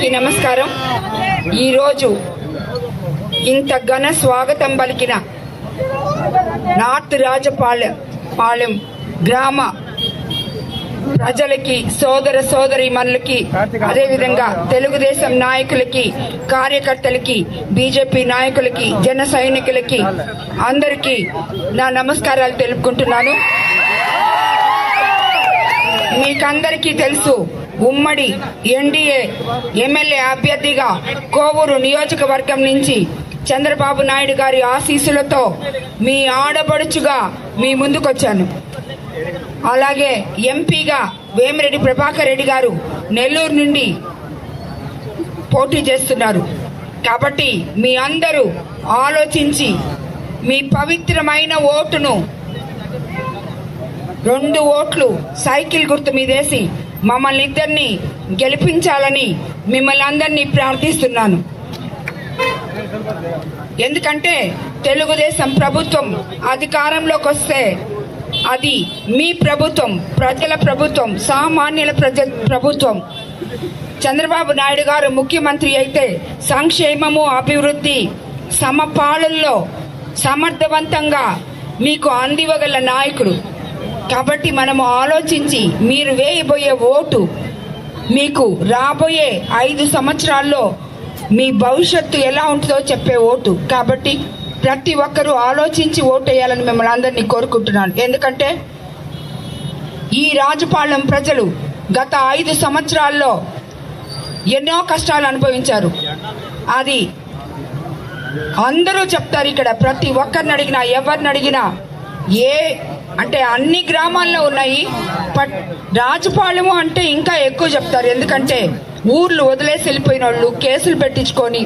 అందరికీ నమస్కారం. ఈరోజు ఇంత ఘన స్వాగతం పలికిన నార్త్ రాజపాలెం పాలెం గ్రామ ప్రజలకి సోదర సోదరి మనులకి అదేవిధంగా తెలుగుదేశం నాయకులకి కార్యకర్తలకి బీజేపీ నాయకులకి జన సైనికులకి అందరికీ నా నమస్కారాలు తెలుపుకుంటున్నాను. మీకందరికీ తెలుసు ఉమ్మడి ఎన్డీఏ ఎమ్మెల్యే అభ్యర్థిగా కోవూరు నియోజకవర్గం నుంచి చంద్రబాబు నాయుడు గారి ఆశీస్సులతో మీ ఆడపడుచుగా మీ ముందుకొచ్చాను. అలాగే ఎంపీగా వేమిరెడ్డి ప్రభాకర్ రెడ్డి గారు నెల్లూరు నుండి పోటీ చేస్తున్నారు. కాబట్టి మీ అందరూ ఆలోచించి మీ పవిత్రమైన ఓటును రెండు ఓట్లు సైకిల్ గుర్తు మీదేసి మమ్మల్ని ఇద్దరిని గెలిపించాలని మిమ్మల్ని అందరినీ ప్రార్థిస్తున్నాను. ఎందుకంటే తెలుగుదేశం ప్రభుత్వం అధికారంలోకి వస్తే అది మీ ప్రభుత్వం ప్రజల ప్రభుత్వం సామాన్యుల ప్రజ ప్రభుత్వం. చంద్రబాబు నాయుడు గారు ముఖ్యమంత్రి అయితే సంక్షేమము అభివృద్ధి సమపాలల్లో సమర్థవంతంగా మీకు అందివ్వగల నాయకుడు. కాబట్టి మనము ఆలోచించి మీరు వేయబోయే ఓటు మీకు రాబోయే ఐదు సంవత్సరాల్లో మీ భవిష్యత్తు ఎలా ఉంటుందో చెప్పే ఓటు. కాబట్టి ప్రతి ఒక్కరూ ఆలోచించి ఓటు వేయాలని మిమ్మల్ని అందరినీ కోరుకుంటున్నాను. ఎందుకంటే ఈ రాజపాలెం ప్రజలు గత ఐదు సంవత్సరాల్లో ఎన్నో కష్టాలు అనుభవించారు. అది అందరూ చెప్తారు ఇక్కడ ప్రతి ఒక్కరిని అడిగినా ఎవరిని అడిగినా ఏ అంటే అన్ని గ్రామాల్లో ఉన్నాయి బట్ రాజపాలెము అంటే ఇంకా ఎక్కువ చెప్తారు. ఎందుకంటే ఊర్లు వదిలేసి వెళ్ళిపోయిన వాళ్ళు కేసులు పెట్టించుకొని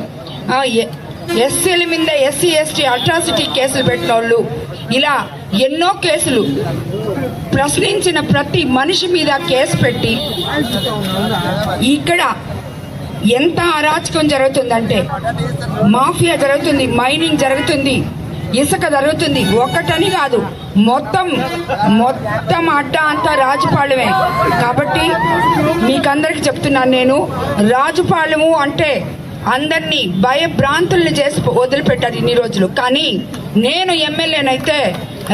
ఎస్సీల మీద ఎస్సీ ఎస్టీ అట్రాసిటీ కేసులు పెట్టిన వాళ్ళు ఇలా ఎన్నో కేసులు ప్రశ్నించిన ప్రతి మనిషి మీద కేసు పెట్టి ఇక్కడ ఎంత అరాచకం జరుగుతుందంటే మాఫియా జరుగుతుంది మైనింగ్ జరుగుతుంది. ఇసుక జరుగుతుంది. ఒక్కటని కాదు మొత్తం మొత్తం అడ్డ అంతా రాజుపాలెమే. కాబట్టి మీకందరికి చెప్తున్నాను నేను రాజుపాలెము అంటే అందరినీ భయభ్రాంతుల్ని చేసి వదిలిపెట్టారు ఇన్ని రోజులు. కానీ నేను ఎమ్మెల్యేనైతే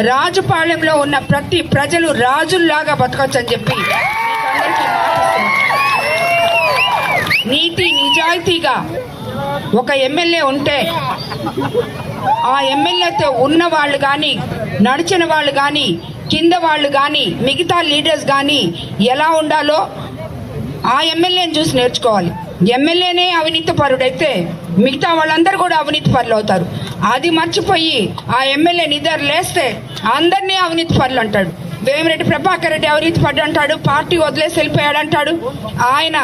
రాజుపాలెంలో ఉన్న ప్రతి ప్రజలు రాజుల్లాగా బతకొచ్చని చెప్పి నీతి నిజాయితీగా ఒక ఎమ్మెల్యే ఉంటే ఆ ఎమ్మెల్యేతో ఉన్న వాళ్ళు కానీ నడిచిన వాళ్ళు కానీ కింద వాళ్ళు కానీ మిగతా లీడర్స్ కానీ ఎలా ఉండాలో ఆ ఎమ్మెల్యేని చూసి నేర్చుకోవాలి. ఎమ్మెల్యేనే అవినీతి పరుడైతే మిగతా వాళ్ళందరూ కూడా అవినీతి పరులు అవుతారు అది మర్చిపోయి ఆ ఎమ్మెల్యే నిద్ర లేస్తే అందరినీ అవినీతి పరులు అంటాడు. వేమిరెడ్డి ప్రభాకర్ రెడ్డి అవినీతి పరుడు అంటాడు. పార్టీ వదిలేసి వెళ్ళిపోయాడు అంటాడు ఆయన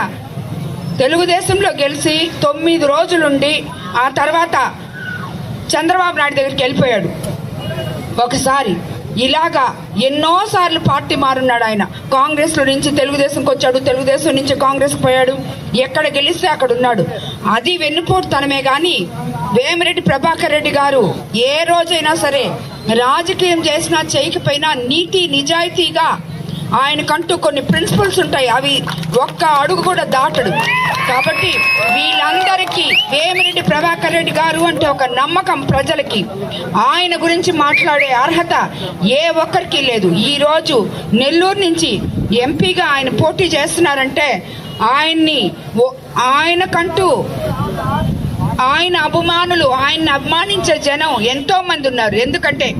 తెలుగుదేశంలో గెలిచి తొమ్మిది రోజులుండి ఆ తర్వాత చంద్రబాబు నాయుడు దగ్గరికి వెళ్ళిపోయాడు. ఒకసారి ఇలాగా ఎన్నోసార్లు పార్టీ మారున్నాడు ఆయన. కాంగ్రెస్లో నుంచి తెలుగుదేశంకి వచ్చాడు తెలుగుదేశం నుంచి కాంగ్రెస్కి పోయాడు. ఎక్కడ గెలిస్తే అక్కడ ఉన్నాడు. అది వెన్నుపోటుతనమే కానీ వేమిరెడ్డి ప్రభాకర్ రెడ్డి గారు ఏ రోజైనా సరే రాజకీయం చేసినా చేయకపోయినా నీతి నిజాయితీగా ఆయనకంటూ కొన్ని ప్రిన్సిపల్స్ ఉంటాయి. అవి ఒక్క అడుగు కూడా దాటడు. కాబట్టి వీళ్ళందరికీ వేమిరెడ్డి ప్రభాకర్ రెడ్డి గారు అంటే ఒక నమ్మకం ప్రజలకి. ఆయన గురించి మాట్లాడే అర్హత ఏ ఒక్కరికి లేదు. ఈ రోజు నెల్లూరు నుంచి ఎంపీగా ఆయన పోటీ చేస్తున్నారంటే ఆయన్ని ఆయనకంటూ ఆయన అభిమానులు ఆయన్ని అభిమానించే జనం ఎంతో మంది ఉన్నారు. ఎందుకంటే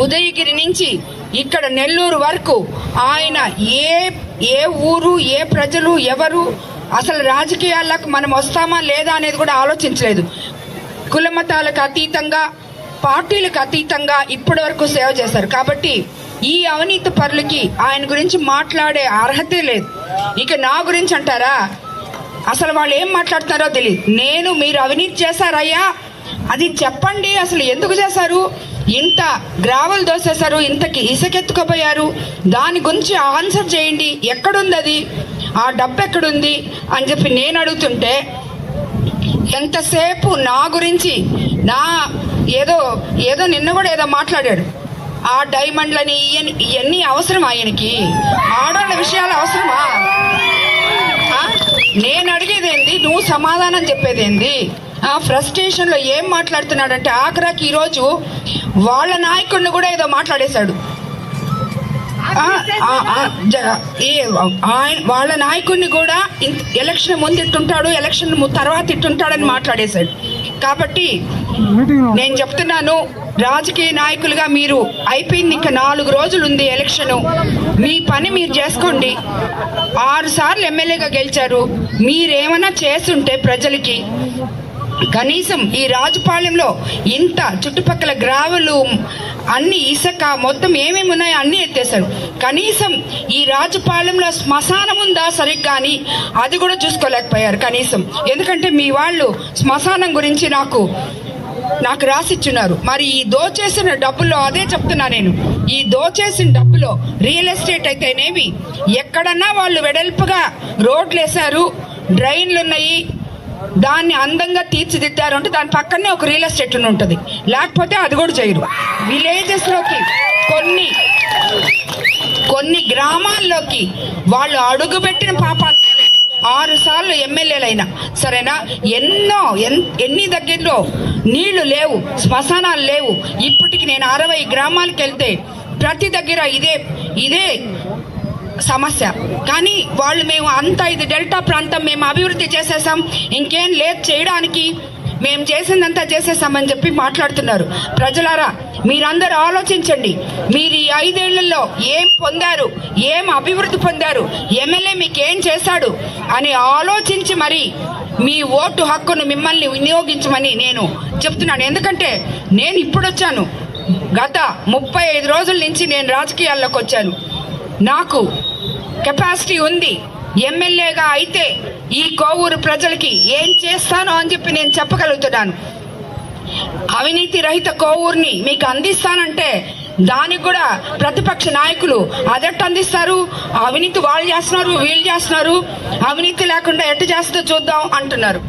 ఉదయగిరి నుంచి ఇక్కడ నెల్లూరు వరకు ఆయన ఏ ఏ ఊరు ఏ ప్రజలు ఎవరు అసలు రాజకీయాలకు మనం వస్తామా లేదా అనేది కూడా ఆలోచించలేదు. కులమతాలకు అతీతంగా పార్టీలకు అతీతంగా ఇప్పటి వరకు సేవ చేశారు. కాబట్టి ఈ అవినీతి పరులకి ఆయన గురించి మాట్లాడే అర్హతే లేదు. ఇక నా గురించి అంటారా? అసలు వాళ్ళు ఏం మాట్లాడుతారో తెలియదు నేను మీరు అవినీతి చేశారయ్యా? అది చెప్పండి అసలు ఎందుకు చేశారు? ఇంత గ్రావల్ దోసేశారు ఇంతకి ఇసకెత్తుకుపోయారు? దాని గురించి ఆన్సర్ చేయండి. ఎక్కడుంది అది ఆ డబ్బు ఎక్కడుంది? అని చెప్పి నేను అడుగుతుంటే ఎంతసేపు నా గురించి నా ఏదో ఏదో నిన్న కూడా ఏదో మాట్లాడాడు. ఆ డైమండ్లని ఇవన్నీ ఇవన్నీ అవసరం ఆయనకి? ఆడవాళ్ళ విషయాలు అవసరమా? నేను అడిగేది నువ్వు సమాధానం చెప్పేది ఏంది ఆ ఫ్రస్ట్రేషన్లో ఏం మాట్లాడుతున్నాడంటే ఆఖరాకి ఈరోజు వాళ్ళ నాయకుడిని కూడా ఏదో మాట్లాడేశాడు. ఆ, ఆయన వాళ్ళ నాయకుడిని కూడా ఇంత- ఎలక్షన్ ముందు ఇట్టుంటాడు ఎలక్షన్ ము- తర్వాత ఇట్టుంటాడని మాట్లాడేశాడు. కాబట్టి నేను చెప్తున్నాను రాజకీయ నాయకులుగా మీరు అయిపోయింది ఇంకా నాలుగు రోజులు ఉంది ఎలక్షన్. మీ పని మీరు చేసుకోండి. ఆరు సార్లు ఎమ్మెల్యేగా గెలిచారు. మీరేమైనా చేస్తుంటే ప్రజలకి కనీసం ఈ రాజుపాలెంలో ఇంత చుట్టుపక్కల గ్రావెలు అన్ని ఇసుక మొత్తం ఏమేమి ఉన్నాయో అన్ని ఎత్తేసారు కనీసం ఈ రాజుపాలెంలో శ్మశానం ఉందా సరిగ్గా అని అది కూడా చూసుకోలేకపోయారు కనీసం. ఎందుకంటే మీ వాళ్ళు శ్మశానం గురించి నాకు నాకు రాసిచ్చున్నారు. మరి ఈ దోచేసిన డబ్బులో అదే చెప్తున్నా నేను. ఈ దోచేసిన డబ్బులో రియల్ ఎస్టేట్ అయితేనేమి ఎక్కడన్నా వాళ్ళు వెడల్పుగా రోడ్లు వేశారు డ్రైన్లు ఉన్నాయి దాన్ని అందంగా తీర్చిదిద్దారు అంటే దాని పక్కనే ఒక రియల్ ఎస్టేట్ అని ఉంటుంది. లేకపోతే అది కూడా చేయరు. విలేజెస్లోకి కొన్ని కొన్ని గ్రామాల్లోకి వాళ్ళు అడుగుపెట్టిన పాపాలు. ఆరు సార్లు ఎమ్మెల్యేలైనా సరేనా? ఎన్నో ఎన్- ఎన్ని దగ్గరలో నీళ్ళు లేవు శ్మశానాలు లేవు. ఇప్పటికి నేను అరవై గ్రామాలకు వెళ్తే ప్రతి దగ్గర ఇదే ఇదే సమస్య. కానీ వాళ్ళు మేము అంతా ఇది డెల్టా ప్రాంతం మేము అభివృద్ధి చేసేసాం. ఇంకేం లేదు చేయడానికి. మేము చేసిందంతా చేసేసామని చెప్పి మాట్లాడుతున్నారు. ప్రజలారా మీరందరూ ఆలోచించండి. మీరు ఈ ఐదేళ్ళలో ఏం పొందారు? ఏం అభివృద్ధి పొందారు? ఎమ్మెల్యే మీకు ఏం చేశాడు? అని ఆలోచించి మరి మీ ఓటు హక్కును మిమ్మల్ని వినియోగించమని నేను చెప్తున్నాను. ఎందుకంటే నేను ఇప్పుడు వచ్చాను గత ముప్పై ఐదు రోజుల నుంచి నేను రాజకీయాల్లోకి వచ్చాను. నాకు కెపాసిటీ ఉంది. ఎమ్మెల్యేగా అయితే ఈ కోవూరు ప్రజలకి ఏం చేస్తానో అని చెప్పి నేను చెప్పగలుగుతున్నాను. అవినీతి రహిత కోవూరుని మీకు అందిస్తానంటే దానికి కూడా ప్రతిపక్ష నాయకులు అదెట్ట అందిస్తారు? అవినీతి వాళ్ళు చేస్తున్నారు వీళ్ళు చేస్తున్నారు. అవినీతి లేకుండా ఎట్ట చేస్తుందో చూద్దాం అంటున్నారు.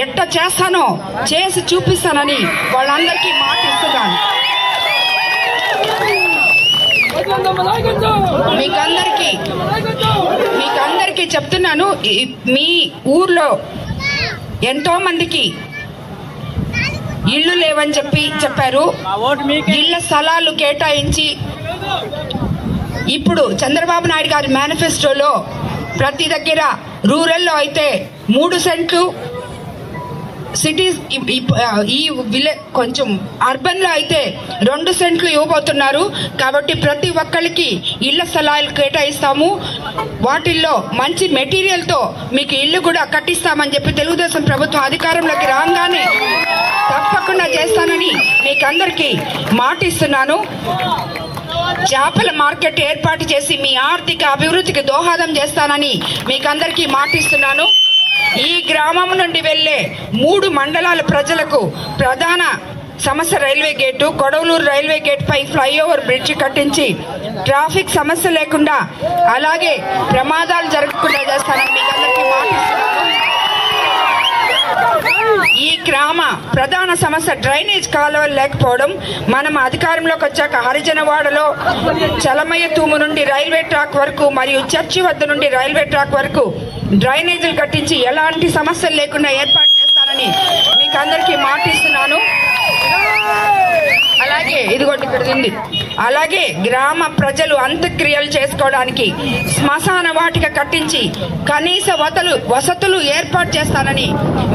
ఎట్ట చేస్తానో చేసి చూపిస్తానని వాళ్ళందరికీ మాట ఇస్తున్నాను. మీకందరికీ మీకందరికీ చెప్తున్నాను మీ ఊర్లో ఎంతో మందికి ఇళ్ళు లేవని చెప్పి చెప్పారు. ఇళ్ళ స్థలాలు కేటాయించి ఇప్పుడు చంద్రబాబు నాయుడు గారి మేనిఫెస్టోలో ప్రతి దగ్గర రూరల్లో అయితే మూడు సెంట్లు సిటీస్ ఈ విలే కొంచెం అర్బన్లో అయితే రెండు సెంట్లు ఇవ్వబోతున్నారు. కాబట్టి ప్రతి ఒక్కరికి ఇళ్ళ స్థలాలు కేటాయిస్తాము. వాటిల్లో మంచి మెటీరియల్తో మీకు ఇల్లు కూడా కట్టిస్తామని చెప్పి తెలుగుదేశం ప్రభుత్వం అధికారంలోకి రాగానే తప్పకుండా చేస్తానని మీకు అందరికీ మాటిస్తున్నాను. చేపల మార్కెట్ ఏర్పాటు చేసి మీ ఆర్థిక అభివృద్ధికి దోహదం చేస్తానని మీకందరికీ మాటిస్తున్నాను. ఈ గ్రామం నుండి వెళ్ళే మూడు మండలాల ప్రజలకు ప్రధాన సమస్య railway gate Kodavalur railway gate పై ఫ్లైఓవర్ బ్రిడ్జ్ కట్టించి ట్రాఫిక్ సమస్య లేకుండా అలాగే ప్రమాదాలు జరగకుండా చేస్తానని మీ అందరికీ ఈ గ్రామ ప్రధాన సమస్య డ్రైనేజ్ కాలువలు లేకపోవడం. మనం అధికారంలోకి వచ్చాక హరిజనవాడలో చలమయ్య తూము నుండి రైల్వే ట్రాక్ వరకు మరియు చర్చి వద్ద నుండి రైల్వే ట్రాక్ వరకు డ్రైనేజీలు కట్టించి ఎలాంటి సమస్యలు లేకుండా ఏర్పాటు చేస్తానని మీకు అందరికీ మాటిస్తున్నాను అలాగే ఇదిగోటి ఇక్కడ ఉంది. అలాగే గ్రామ ప్రజలు అంత్యక్రియలు చేసుకోవడానికి శ్మశాన వాటిక కట్టించి కనీస వతలు వసతులు ఏర్పాటు చేస్తానని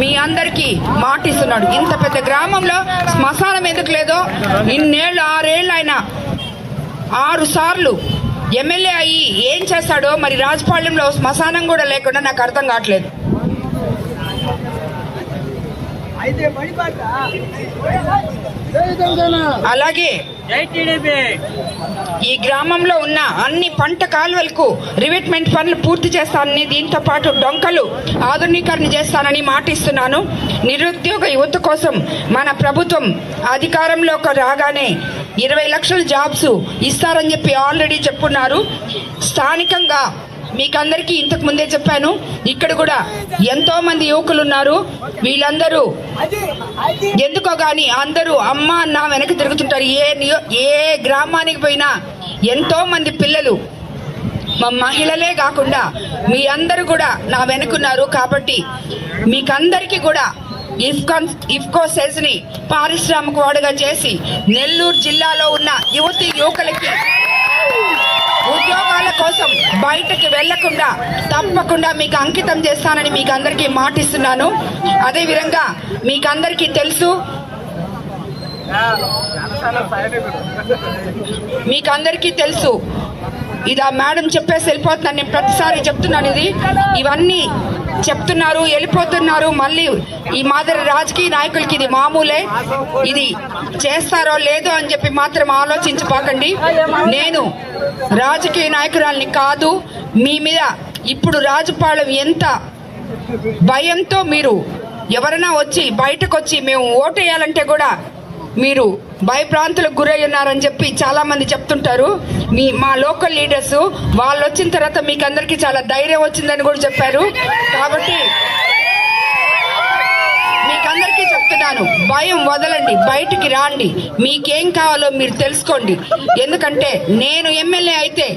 మీ అందరికీ మాటిస్తున్నాడు. ఇంత పెద్ద గ్రామంలో శ్మశానం ఎందుకు లేదో ఇన్నేళ్ళు ఆరేళ్ళు ఆయన ఆరు సార్లు ఎమ్మెల్యే అయ్యి ఏం చేస్తాడో మరి రాజపాళ్యంలో శ్మశానం కూడా లేకుండా నాకు అర్థం కావట్లేదు. అలాగే జై టీడీపీ. ఈ గ్రామంలో ఉన్న అన్ని పంట కాలువలకు రివిట్మెంట్ పనులు పూర్తి చేస్తానని దీంతో పాటు డొంకలు ఆధునీకరణ చేస్తానని మాటిస్తున్నాను. నిరుద్యోగ యువత కోసం మన ప్రభుత్వం అధికారంలోకి రాగానే ఇరవై లక్షల జాబ్స్ ఇస్తారని చెప్పి ఆల్రెడీ చెప్పున్నారు. స్థానికంగా మీకందరికీ ఇంతకు ముందే చెప్పాను ఇక్కడ కూడా ఎంతో మంది యువకులు ఉన్నారు వీళ్ళందరూ ఎందుకో గాని అందరూ అమ్మ అన్న వెనక తిరుగుతుంటారు. ఏ ఏ గ్రామానికి పోయినా ఎంతో మంది పిల్లలు మా మహిళలే కాకుండా మీ అందరూ కూడా నా వెనుకున్నారు. కాబట్టి మీకందరికీ కూడా ఇఫ్కాన్ ఇఫ్కో సెజ్ని పారిశ్రామిక వాడుగా చేసి నెల్లూరు జిల్లాలో ఉన్న యువతి యువకులకి కోసం బయటకు వెళ్ళకుండా తప్పకుండా మీకు అంకితం చేస్తానని మీకు అందరికీ మాటిస్తున్నాను. అదే విధంగా మీకు అందరికీ తెలుసు మీకు అందరికీ తెలుసు ఇది ఆ మేడం చెప్పేసి వెళ్ళిపోతున్నాను. నేను ప్రతిసారి చెప్తున్నాను ఇది. ఇవన్నీ చెప్తున్నారు వెళ్ళిపోతున్నారు. మళ్ళీ ఈ మాదిరి రాజకీయ నాయకులకి ఇది మామూలే. ఇది చేస్తారో లేదో అని చెప్పి మాత్రం ఆలోచించిపోకండి నేను రాజకీయ నాయకురాల్ని కాదు మీ మీద ఇప్పుడు రాజపాళెం ఎంత భయంతో మీరు ఎవరైనా వచ్చి బయటకు వచ్చి మేము ఓటేయాలంటే కూడా మీరు భయప్రాంతులకు గురై ఉన్నారని చెప్పి చాలామంది చెప్తుంటారు. మీ మా లోకల్ లీడర్స్ వాళ్ళు వచ్చిన తర్వాత మీకు అందరికీ చాలా ధైర్యం వచ్చిందని కూడా చెప్పారు. కాబట్టి అంటున్నాను భయం వదలండి. బయటికి రాండి. మీకేం కావాలో మీరు తెలుసుకోండి. ఎందుకంటే నేను ఎమ్మెల్యే అయితే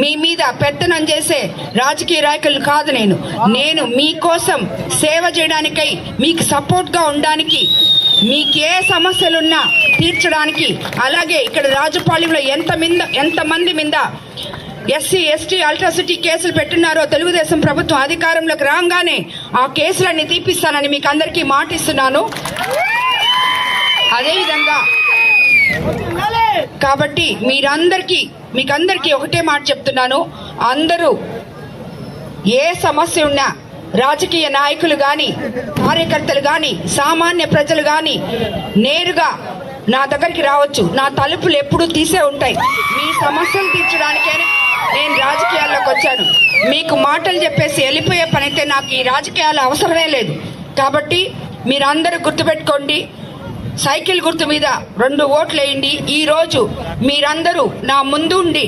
మీ మీద పెత్తనం చేసే రాజకీయ నాయకులు కాదు నేను. నేను మీకోసం సేవ చేయడానికై మీకు సపోర్ట్గా ఉండడానికి మీకు ఏ సమస్యలున్నా తీర్చడానికి అలాగే ఇక్కడ రాజపాలెంలో ఎంత మింద ఎంతమంది మీద ఎస్సీ ఎస్టీ అల్ట్రాసిటీ కేసులు పెట్టున్నారో తెలుగుదేశం ప్రభుత్వం అధికారంలోకి రాగానే ఆ కేసులన్నీ తీపిస్తానని మీకు అందరికీ మాటిస్తున్నాను. అదేవిధంగా కాబట్టి మీరందరికీ మీకందరికీ ఒకటే మాట చెప్తున్నాను. అందరూ ఏ సమస్య ఉన్నా రాజకీయ నాయకులు కానీ కార్యకర్తలు కానీ సామాన్య ప్రజలు కానీ నేరుగా నా దగ్గరికి రావచ్చు. నా తలుపులు ఎప్పుడూ తీసే ఉంటాయి. మీ సమస్యలు తీర్చడానికే నేను రాజకీయాల్లోకి వచ్చాను. మీకు మాటలు చెప్పేసి వెళ్ళిపోయే పనైతే నాకు ఈ రాజకీయాలు అవసరమే లేదు. కాబట్టి మీరందరూ గుర్తుపెట్టుకోండి సైకిల్ గుర్తు మీద రెండు ఓట్లు వేయండి. ఈరోజు మీరందరూ నా ముందు ఉండి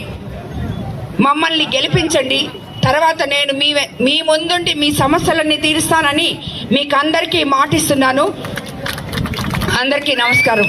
మమ్మల్ని గెలిపించండి. తర్వాత నేను మీ మీ ముందుండి మీ సమస్యలన్నీ తీరుస్తానని మీకు అందరికీ మాటిస్తున్నాను. అందరికీ నమస్కారం.